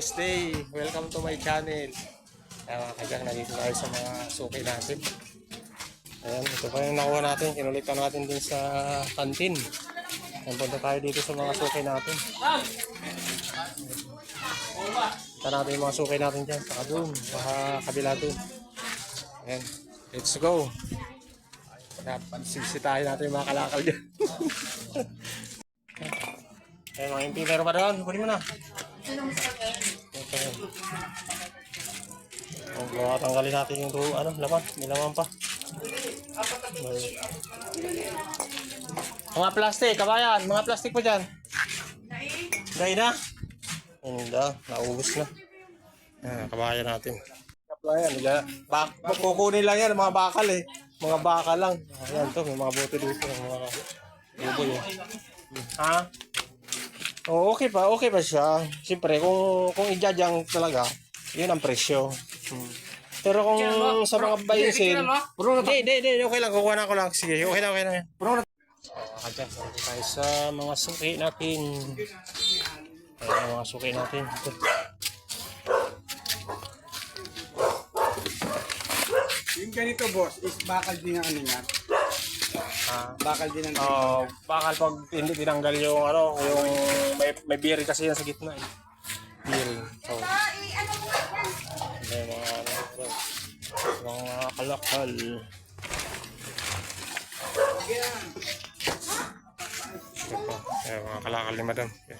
nice day. Welcome to my channel. Ayan mga kadyang, nandito tayo sa mga suki natin. Ayan, ito pa yung nakuha natin. Kinulitan natin din sa kantin. Ayan, punta tayo dito sa mga suki natin. Punta natin yung mga suki natin dyan. Saka doon, baka kabila doon. Ayan, let's go. Dapat sisitahin natin yung mga kalakal dyan. Eh, mga impiner pa doon. Kunin mo na. Ito Oh, gawa tanggalin natin yung ru- ano, laman. Nilaman pa. May- Mga plastic, kabayan. Mga plastic po dyan. Dahil na. Hindi, naubos na. Ah, kabayan natin. Kabayan. Bak kukunin lang yan, mga bakal eh. Mga bakal lang. Ayan to, may mga bote dito. Mga buboy eh. Ha? Oh, okay pa, okay pa siya. Siyempre, kung kung ijajang talaga, yun ang presyo. Hmm. Pero kung sa mga bayansin, hindi, hindi, hindi, okay lang, kukuha na ko lang. Sige, okay na, okay na. Puro na. Kadya, tayo sa mga suki natin. Ayan, mga suki natin. Ito. Yung ganito boss, is bakal din ang ano. Bakal din ang Oh, bakal pag hindi tinanggal yung ano, yung may may bearing kasi yan sa gitna eh. Bearing. So, may mga ano, bro. mga kalakal. Ito pa. Eh, mga kalakal ni madam. Eh,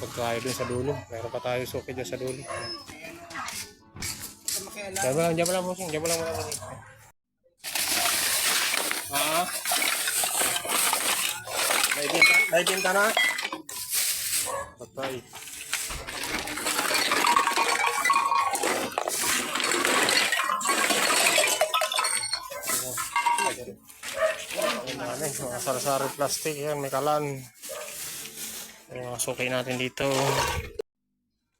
Pag tayo dun sa dulo. Meron pa tayo suki dyan sa dulo. makialam. Diyan mo lang, diyan mo lang, bossing. Diyan mo lang, mo lang. May binta, may binta na. Patay. Dami, mga sari-sari plastic yan, may kalan. Mga suki natin dito.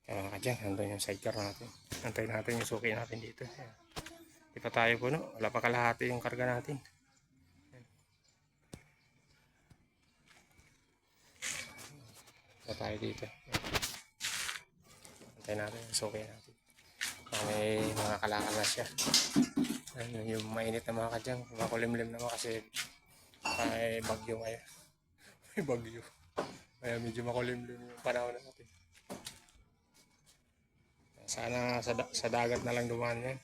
Kaya mga kadyang, nandun yung sidecar natin. Antayin natin yung suki natin dito. Ayan. Di pa tayo puno. Wala pa kalahati yung karga natin. Wala tayo dito. Antayin natin suki natin. May mga kalakal na siya. Ayan, yung mainit na mga kadyang. Makulimlim naman kasi may bagyo ngayon. may bagyo. Kaya medyo makulimlim yung panahon natin. Sana sa, da- sa dagat na lang dumaan yan.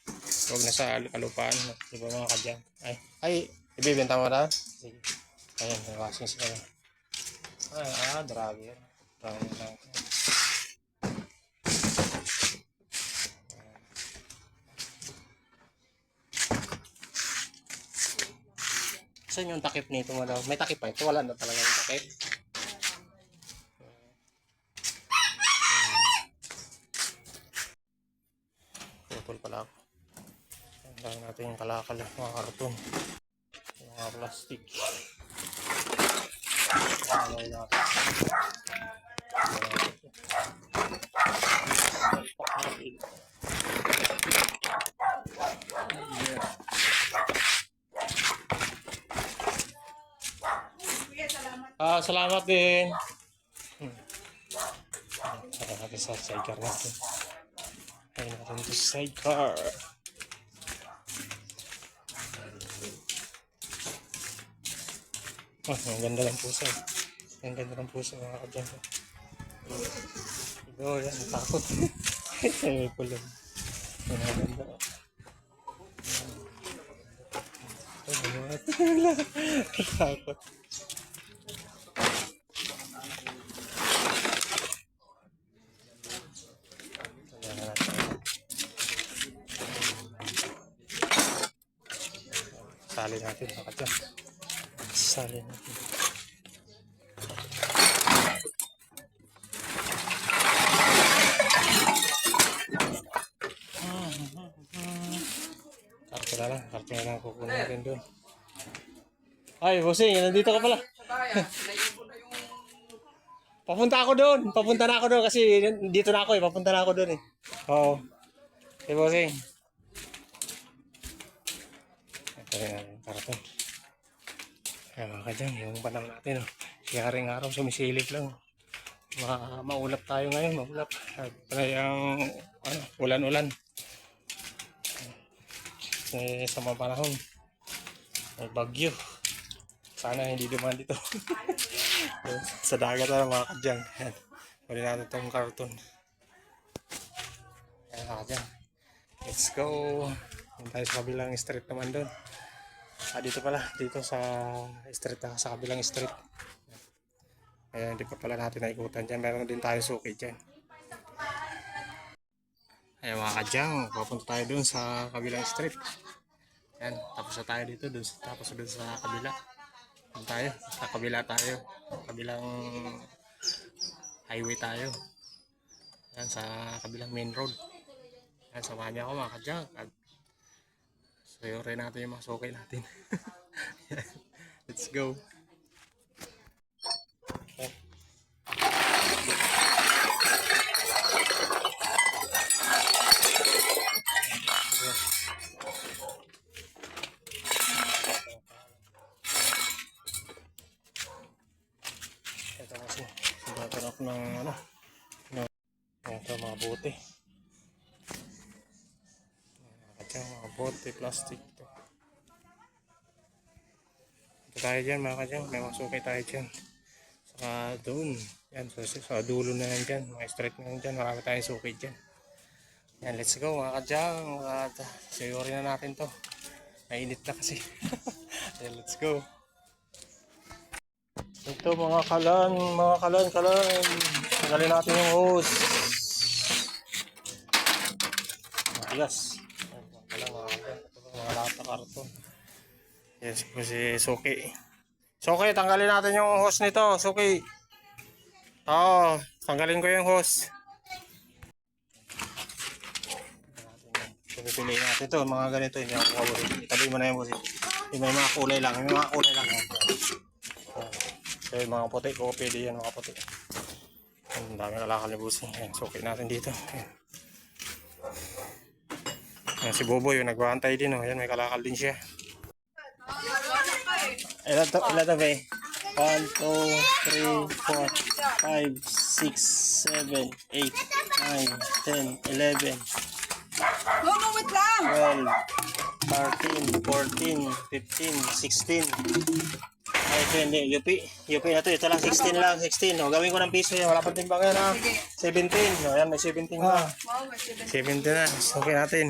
Huwag na sa al- alupaan. Di ba mga kadyan? Ay, ay, ibibenta mo na? Sige. Ayan, washing sila. Ay, ah, drabe yan. Drabe lang. Saan yung takip nito mo daw? May takip pa ito? Wala na talaga yung takip. Putol pala ako. Ang natin yung kalakal, mga karton. Mga plastic. Saka natin sa sidecar natin. Ayun natin ito sa sidecar. Oh, ang ganda ng puso. Ang ganda ng puso mga kadyan. Ito, yan, takot. May pulong. Yan, ang ganda. Ay, takot. Ayan Sali natin baka dyan. Sali natin. Karte na lang. Karte na lang kukunin natin doon. Ay, bossing, nandito ka pala. Papunta ako doon. Papunta na ako doon kasi dito na ako eh. Papunta na ako doon eh. Oo. Okay, bossing. Yung karton. Ayan mga kadyan, yung panang natin. Oh. Si Haring Araw sumisilip lang. Ma maulap tayo ngayon, maulap. At try ang ano, ulan-ulan. Eh, sa mga panahon. May bagyo. Sana hindi duman dito. sa dagat na mga kadyang. Yan. Huli natin itong karton. Yan mga kadyang. Let's go. Doon tayo sa kabilang street naman doon. Ah, dito pala. Dito sa street ah, sa kabilang street. Kaya hindi pa pala natin naikutan dyan. Meron din tayo suki dyan. Ayan mga kadyang, papunta tayo dun sa kabilang street. Yan, tapos na tayo dito, dun, tapos dun sa kabila. Dun tayo, sa kabila tayo. Kabilang highway tayo. Yan, sa kabilang main road. Yan, samahan niyo ako mga kadyang. Sayo rin natin yung mga suki natin. Let's go. Ito kasi, sugatan ako ng ano, ng, ito mga bote. Kacang mga bote, plastic to. Ito tayo dyan mga kacang, may masukay tayo dyan. Saka doon, yan, sa, sa dulo na yan dyan, mga straight na yan dyan, marami tayong sukay dyan. Yan, let's go mga kacang, at sigurin na natin to. Mainit na kasi. Yan, let's go. Ito mga kalan, mga kalan, kalan. Tanggalin natin yung hose. Matigas. Ayan, Mga kalan, mga kalan. Ito mga lata karton. Yes, si Suki. Suki, tanggalin natin yung hose nito. Suki. Oo, tanggalin ko yung hose. Pipiliin natin ito, mga ganito, hindi ako paborito. Itabi mo na yung. Yung may mga kulay lang, yung mga kulay lang. So, yung mga puti, pwede yan mga puti. Ang dami kalakal ni Busing. Ayan, suki natin dito. Ayan. Ayan, si Boboy, yung nagwantay din. Oh. Ayan, may kalakal din siya. Ilan to, ilan to, be? 1, 2, 3, 4, 5, 6, 7, 8, 9, 10, 11, No, no, wait lang. 12, 13, 14, 15, 16. Ay, ito hindi. UP. UP na to. Ito lang, 16 lang. 16. O, gawin ko ng piso yan. Wala pa timbang yan, ha? 17. O, yan, may 17 na. Wow, may seven. 17 na. Okay natin.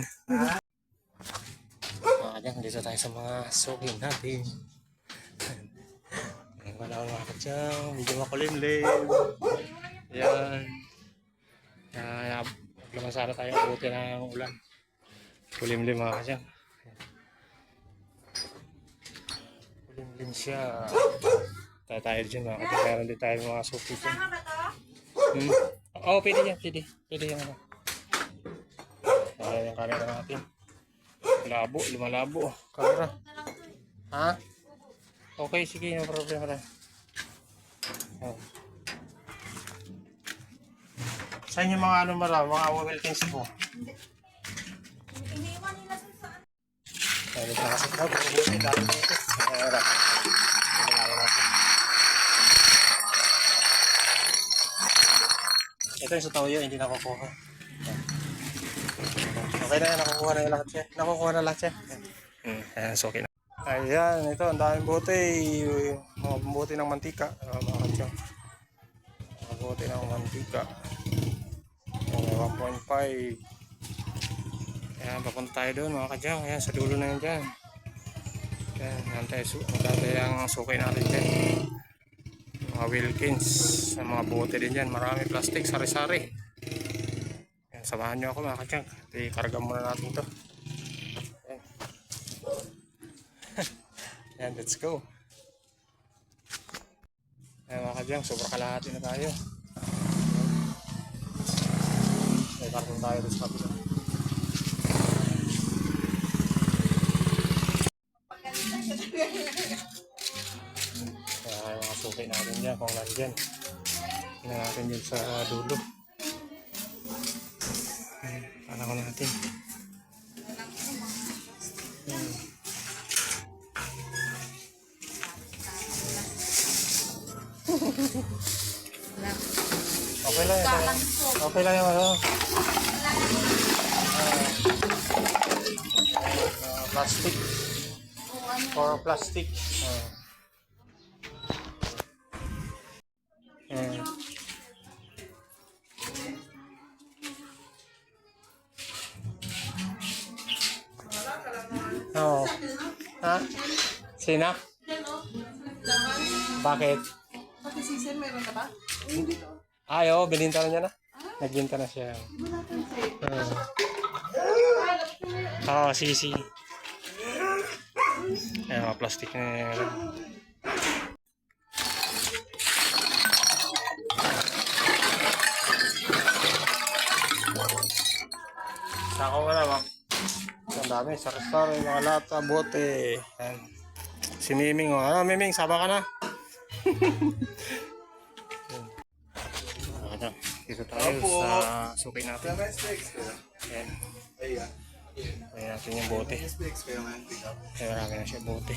Mga kadyan, dito tayo sa mga suki natin. Ang wala akong mga kadyang. Medyo makulimlim. Yan. Kaya, naman sana tayo abuti ng ulan. Kulimlim mga kadyang. Kulimlim siya. Tayo dyan mga. Meron din tayo mga suki dyan. Hmm. Oo, oh, pwede yan. Pwede. Pwede yan. Ano. Ayan yung camera natin. Labo, lumalabo. Camera. Ha? Okay, sige. No problem na. Oh. Saan yung mga ano mara, mga Wilkins po? Ayun na kasi daw, pero buti dami dito. Ayan, wala. Ito yung sa toyo, hindi nakukuha. Okay na yan, nakukuha na yung lahat siya. Nakukuha na lahat siya. Hmm, ayan, so okay na. Ayan, ito, ang daming bote. Mga bote ng mantika. Uh, mga katyo. Mga bote ng mantika. Ayan, 1.5. Ayan, papunta tayo doon mga kadyang. Ayan, sa dulo na yun dyan. Ayan, nantay, su nantay ang sukay natin dyan. Mga Wilkins. Sa mga bote din dyan. Marami plastic, sari-sari. Ayan, samahan nyo ako mga kadyang. Ikarga muna natin to. Ayan. Ayan, let's go. Ayan mga kadyang, sobrang kalahati na tayo. May karton tayo doon sa kapila. Suki natin dyan, kung nandyan. Tingnan natin dyan sa dulo. Ayan, ko natin. Ayan. Okay lang yan. Okay lang yan. Ano? Ah, plastic. For plastic. Sina? Bakit? Pati season, meron ka ba? Ay, oo, bininta na niya na. Nagbinta na siya. Oo, oh, sisi. Ayan, mga plastic na yan. Sako nga naman. Ang dami, sa restaurant, yung mga lata, bote. Ayan. Si Miming, oh. Ano, Miming, sama ka na? Ano, dito tayo sa suki natin. Ayan. Ayan. Ayan natin yung bote. Ayan, marami na siya bote.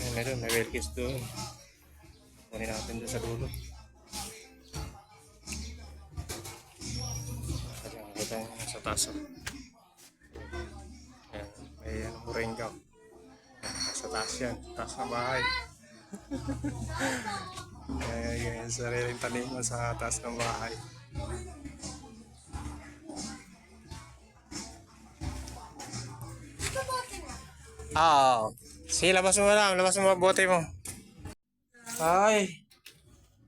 Ayan, meron, may Wilkins doon. Kunin natin doon sa dulo. Ayan, kita sa taas. oh. Ayan, may ano, moringa. Ayan, taas yan, taas ng bahay. Ayan, yung sariling tanim mo sa taas ng bahay. Ah, sige, labas mo lang. Labas mo bote mo. Ay,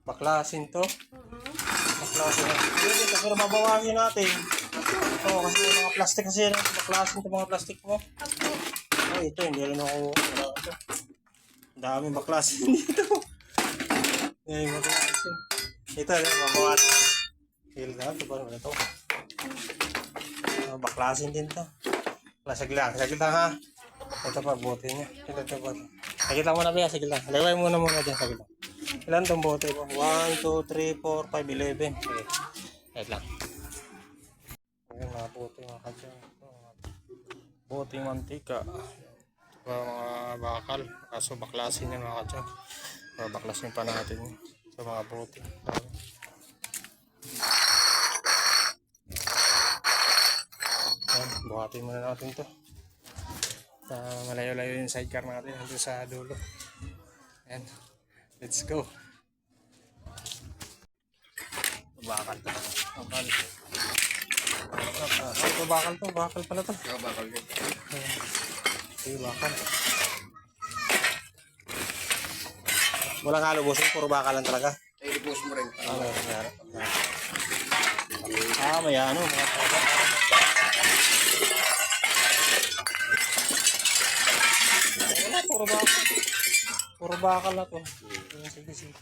baklasin to. Baklasin na. Hindi, kasi mabawahin natin. Ito, kasi yung mga plastic kasi yan. Baklasin to mga plastic mo. Ay, ito, hindi rin ako. Wala ito. Daming baklasin dito. Ay, baklasin. Ito, yan, mabawasin. Feel na, ito naman ito? Ah, baklasin din to. Lasag lang, saglit lang ha. Ito pa, bote niya. Ito, ito, bote. Saglit lang muna, Bea, saglit lang. Lagay muna muna dyan, saglit lang. Ilan tong bote ko? 1, 2, 3, 4, 5, 11. Sige. Saglit lang. Ayan, mga bote, mga kadyan. Mga Boteng mantika. Pa, mga bakal. Kaso baklasin niya, mga kadyan. Pero baklasin pa natin. Sa mga bote. Ayan, buhatin muna natin to. Uh, malayo-layo yung sidecar natin nandun sa dulo. Ayan. Let's go. Bakal. Bakal. Ito bakal to. Bakal pala to. Ikaw bakal yun. Ito bakal. Walang halo bossing. Puro bakal lang talaga. Ay, i-post mo rin. Ano, nangyari? Ah, may ano, mga taga. Wala, puro bakal. Puro bakal na to. Ayan, Sige, sige.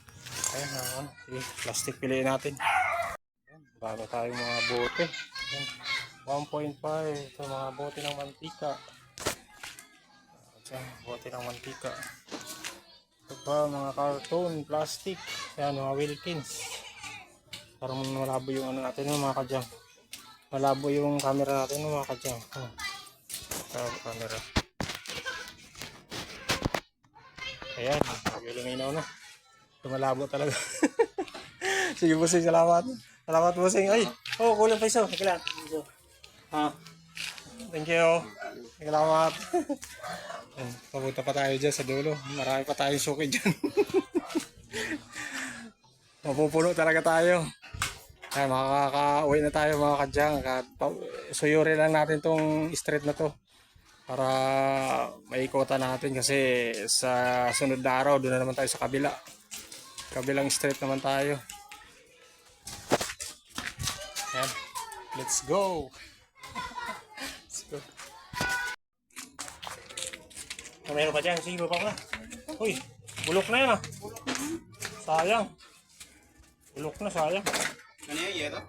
Ayan, ah, plastic piliin natin. Bago tayo mga bote. Ayan, 1.5. Ito, mga bote ng mantika. Ayan, bote ng mantika. Ito pa, mga carton, plastic. Ayan, mga Wilkins. Parang malabo yung ano natin, mga kadyang. Malabo yung camera natin, mga kadyang. Oh. Malabo camera. Ayan, luminaw na. Tumalabo talaga. Sige, bossing, salamat. Salamat, bossing. Ay, oh, kulang. Sige lang. Peso. Ha? Thank you. Salamat. Ayan, Papunta pa tayo dyan sa dulo. Marami pa tayong suki dyan. Mapupuno talaga tayo. Ay, makaka-uwi na tayo mga kadyang. Ka- pa- Suyurin lang natin tong street na to. Para maikutan natin kasi sa sunod na araw doon na naman tayo sa kabila. Kabilang street naman tayo. Let's go. Let's go. Oh, meron pa dyan. Sige, baba ka. Uy, bulok na yan ah. Sayang. Bulok na, sayang. Ano yan, yero?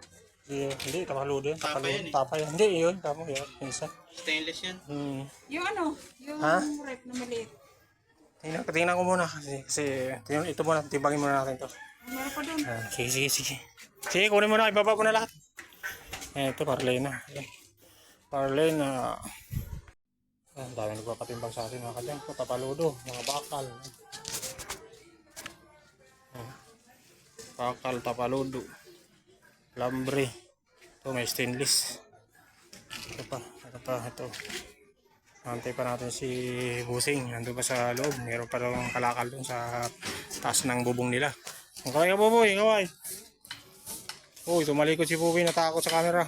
Hindi, hindi, tapaludo yan. Tapa yan eh. tapa yan. Hindi, yun, tama yun. Isa. Stainless yan. Hmm. Yung ano, yung Ha? rep na maliit. Tingnan, tingnan ko muna kasi, kasi tingnan, ito muna, timbangin muna natin to. Meron pa doon. Ah, sige, sige, sige. Sige, kunin mo na, ibaba ko na lahat. Eh, ito, parlay na. Parlay na. Ah, ang dami nagpapatimbang sa atin, mga kadyang. Ito, tapaludo, mga bakal. Ah. Bakal, tapaludo. Lambre. Ito may stainless. Ito pa. Ito pa. Ito. Antay pa natin si Busing. Nandun pa sa loob. Meron pa daw ang kalakal dun sa taas ng bubong nila. Ang kaway ka Buboy, kaway. Uy, tumalikod si Buboy. Natakot sa camera.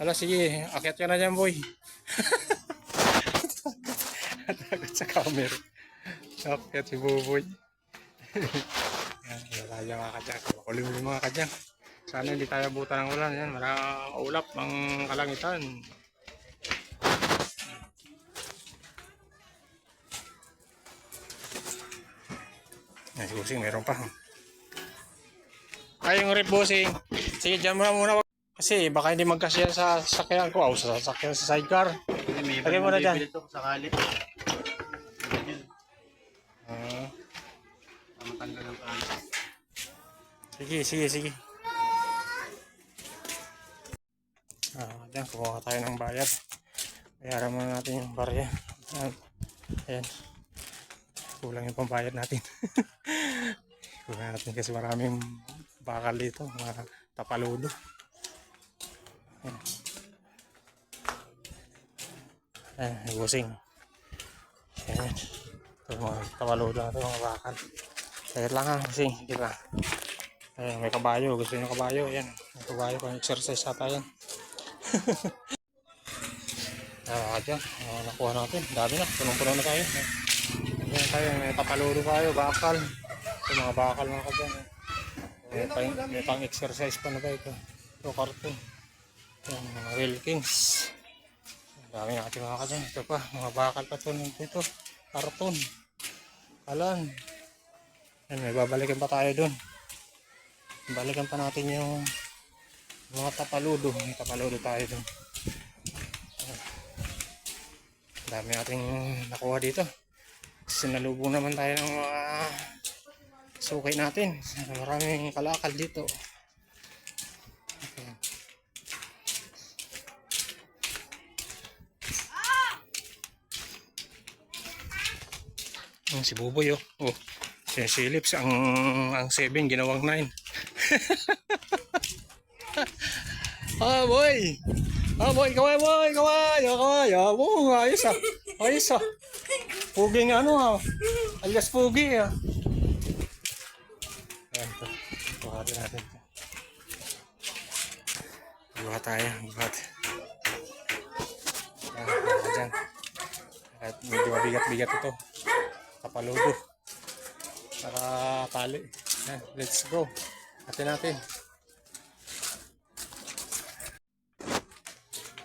Ala, sige. Akyat ka na dyan, boy. Natakot sa camera. Akyat si Buboy. Yan, wala mga kadyang. Makulim yung mga kadyang. Sana hindi tayo buta ng ulan. Yan, maraming ulap ang kalangitan. Ay, si Busing, meron pa. Ay, yung rep, Busing. Sige, dyan muna muna. Kasi baka hindi magkasya sa sakyan ko. O, sa sakyan sa sidecar. Lagay mo na dyan. ito sakali. Ah, Matanggal ng pangit. sige, sige, sige. Ah, dyan, kumuha tayo ng bayad. Bayaran muna natin yung barya. Ayan. Ayan. Kulang yung pambayad natin. Kulang natin kasi maraming bakal dito. Mga tapaludo. Ayan. Ayan, busing. Ayan. Ito mga tapaludo natin, mga bakal. Kahit lang ha, busing. Di ba? Ayan, may kabayo. Gusto nyo kabayo? Ayan. May kabayo. Pang exercise ata yan. Ah, dyan. Ah, nakuha natin. Dami na. Punong-puno na tayo. Ayan tayo. May tapaludo tayo. Bakal. Ito mga bakal mga ka dyan. May pang, may pang exercise pa na ba ito? Ito karton. Ayan, mga Wilkins. Dami natin mga ka dyan. Ito pa. Mga bakal pa ito. Ito. Karton. Kalan. Ayan, may babalikan pa tayo dun. Balikan pa natin yung mga tapaludo. May tapaludo tayo dun. Dami nating nakuha dito. Sinalubong naman tayo ng mga sukay natin. Maraming kalakal dito. Okay. Ang si Buboy oh. Oh. Si Philips ang ang 7 ginawang 9. ah boy. Ah boy, kaway boy, kaway. Ah, kaway. Oh, ayos ah. Ayos ah. Pugi nga ano ah. Alias pugi ah. Mabigat-bigat ito. Kapaludo. Saka tali. Let's go. Atin natin.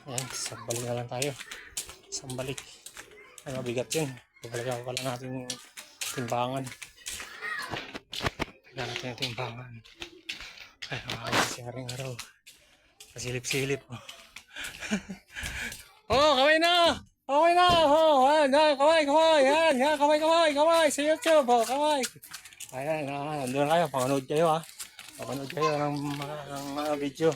Ayan, sambal na lang tayo. Sambalik. Ay, mabigat yun. Babalikan ko pala natin yung timbangan. Tignan natin yung timbangan. Ay, makakita si Haring Araw. Pasilip-silip. Oh. kaway na! Kaway na! Oh, ayan, ayan, kaway, kaway! Yan, yan, kaway, kaway, kaway! Sa YouTube, oh, kaway! Ayan, ah, nandun kayo. Panonood kayo, ha? Panonood kayo ng mga, ng mga video.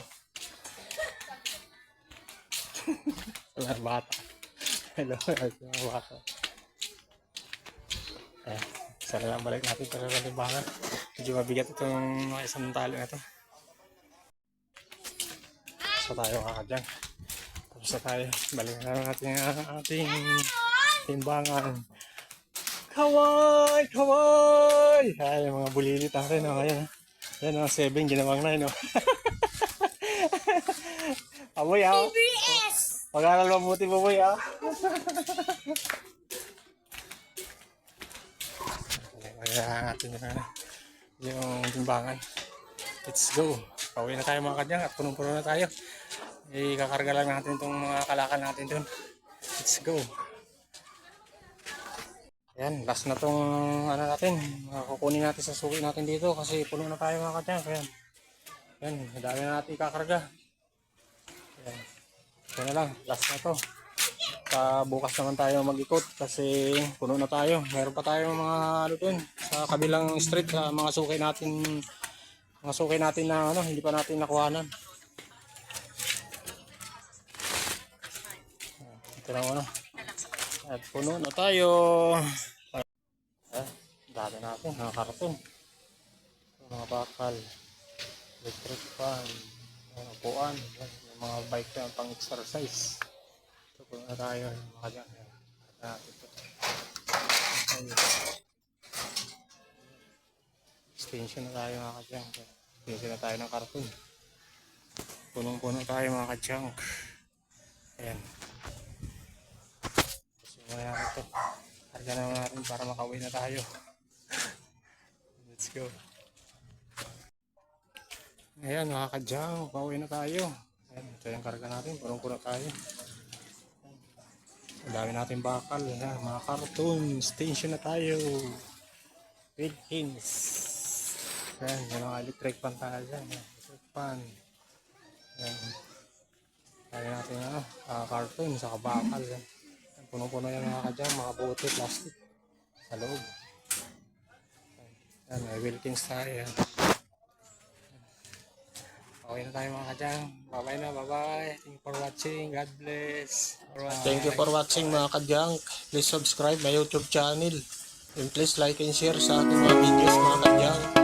Mga bata. Hello, mga bata. Eh, sana lang balik natin para sa libangan. Medyo mabigat itong isang tali na ito. So tayo kakadyang. Na tayo. Balikan na natin ang ating timbangan. Kaway! Kaway! Ay, mga bulilit natin. Oh, ayan. oh. Ayan, oh, 7 ginawang 9. Oh. Amoy, ah. Pag-aral mabuti mo, boy, ah. Kaya natin yung, ano, yung timbangan. Let's go. Pauwi na tayo mga kadyang at punong-puno na tayo. Ikakarga lang natin itong mga kalakal natin dun. Let's go. Ayan, last na tong ano natin. mga Kukunin natin sa suki natin dito kasi puno na tayo mga kadyang. Kaya, yan, dami na natin ikakarga. Ayan. Ito na lang, last na to. Sa bukas naman tayo mag-ikot kasi puno na tayo. Meron pa tayong mga ano dun, sa kabilang street sa mga sukay natin mga sukay natin na ano, hindi pa natin nakuhanan. Lang ano. At puno na tayo. Ah, dami natin, mga karton. Mga bakal. electric fan, ayan, upuan, mga bike na pang exercise. Ito po na tayo, mga dyan. Natin ito. Extension na tayo mga kadyang. Extension na tayo ng karton. Punong-puno tayo mga kadyang. Ayan. Mo na ito. Karga na natin para makauwi na tayo. Let's go. Ayan mga kadyang, pauwi na tayo. Ayan, ito yung karga natin, punong-puno tayo. Ang dami natin bakal, ayan, mga karton, station na tayo. Philippines. Ayan, yung mga electric fan tayo dyan. ayan, Electric fan. Ayan. Natin ano, ah, carton, saka bakal. Yan. Ayan, Puno-puno yan mga kadyang, mga bote, plastic. Sa loob. Ayan, may Wilkins tayo. Yan. Okay na tayo mga kadyang. Bye-bye na, bye-bye. Thank you for watching. God bless. Thank you for watching mga kadyang. Please subscribe my YouTube channel. And please like and share sa ating mga videos mga kadyang.